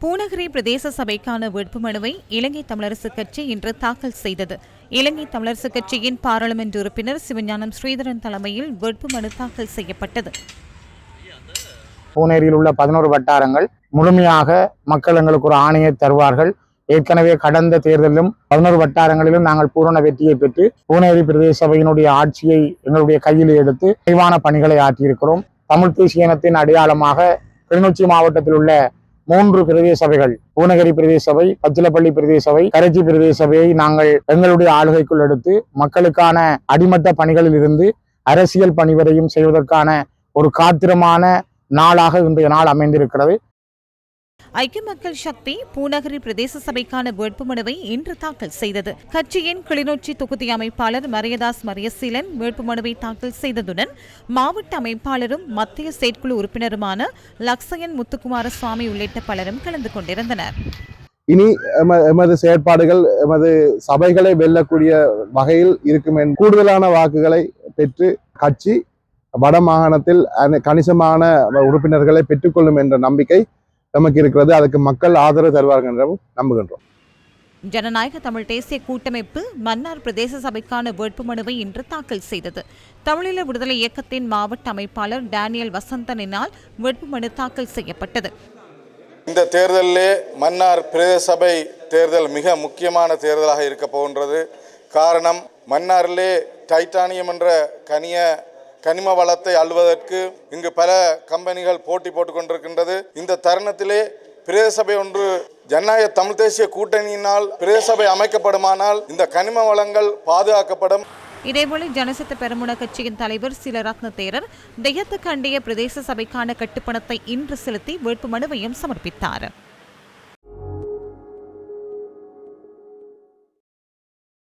பூநகரி பிரதேச சபைக்கான வேட்புமனுவை இலங்கை தமிழரசுக் கட்சி இன்று தாக்கல் செய்தது. இலங்கை தமிழரசுக் கட்சியின் பாராளுமன்ற உறுப்பினர் சிவஞானம் ஸ்ரீதரன் தலைமையில் வேட்புமனு தாக்கல் செய்யப்பட்டது. பூனேரியில் உள்ள பதினோரு வட்டாரங்கள் முழுமையாக மக்கள் எங்களுக்கு ஒரு ஆணையை தருவார்கள். ஏற்கனவே கடந்த தேர்தலிலும் பதினோரு வட்டாரங்களிலும் நாங்கள் பூரண வெற்றியை பெற்று பூனேரி பிரதேச சபையினுடைய ஆட்சியை எங்களுடைய கையில் எடுத்து விரைவான பணிகளை ஆற்றியிருக்கிறோம். தமிழ் தேசிய இனத்தின் அடையாளமாக கிளிநொச்சி மாவட்டத்தில் உள்ள மூன்று பிரதேச சபைகள். பூநகரி பிரதேச சபை பச்சிலப்பள்ளி பிரதேச சபை கரைச்சி பிரதேச சபையை நாங்கள் எங்களுடைய ஆளுகைக்குள் எடுத்து மக்களுக்கான அடிமட்ட பணிகளில் இருந்து அரசியல் பணி வரையும் செய்வதற்கான ஒரு காத்திரமான நாளாக இன்றைய நாள் அமைந்திருக்கிறது. ஐக்கிய மக்கள் சக்தி பூநகரி பிரதேச சபைக்கான வேட்புமனுவை இன்று தாக்கல் செய்தது. கட்சியின் கிளிநொச்சி தொகுதி அமைப்பாளர் மரியதாஸ் மரியசீலன் வேட்புமனுவை தாக்கல் செய்ததுடன் மாவட்ட அமைப்பாளரும் மத்திய செயற்குழு உறுப்பினருமான லக்ஷயன் முத்துக்குமார சுவாமி உள்ளிட்ட பலரும் கலந்து கொண்டிருந்தனர். இனி எமது செயற்பாடுகள் எமது சபைகளை வெல்லக்கூடிய வகையில் இருக்கும் என் கூடுதலான வாக்குகளை பெற்று கட்சி வட மாகாணத்தில் கணிசமான உறுப்பினர்களை பெற்றுக்கொள்ளும் என்ற நம்பிக்கை நமக்கு இருக்கிறது அதுக்கு மக்கள் ஆதரவு தருவார்கள் என்றும் நம்புகின்றோம். ஜனநாயக தமிழ் தேசிய கூட்டமைப்பு மன்னார் பிரதேச சபைக்கான வேட்புமனுவை இன்று தாக்கல் செய்தது. தமிழீழ விடுதலை இயக்கத்தின் மாவட்ட அமைப்பாளர் டேனியல் வசந்தனினால் வேட்புமனு தாக்கல் செய்யப்பட்டது. இந்த தேர்தலிலே மன்னார் பிரதேச சபை தேர்தல் மிக முக்கியமான தேர்தலாக இருக்க போகின்றது. காரணம் மன்னாரிலே டைட்டானியம் என்ற கனிய கனிம வளத்தை அள்ளுவதற்கு இங்கு பல கம்பெனிகள் போட்டி போட்டுக் கொண்டிருக்கின்றது இந்த தருணத்திலே பிரதேசபை ஒன்று ஜனநாயக தமிழ் தேசிய கூட்டணியினால் பிரதேசபை அமைக்கப்படுமானால் இந்த கனிம வளங்கள் பாதுகாக்கப்படும். இதேபோல ஜனசித்த பெரமுன கட்சியின் தலைவர் சிலரத்ன தேரர் தெய்யத்து அண்டிய பிரதேச சபைக்கான கட்டுப்பணத்தை இன்று செலுத்தி வேட்புமனுவையும் சமர்ப்பித்தார்.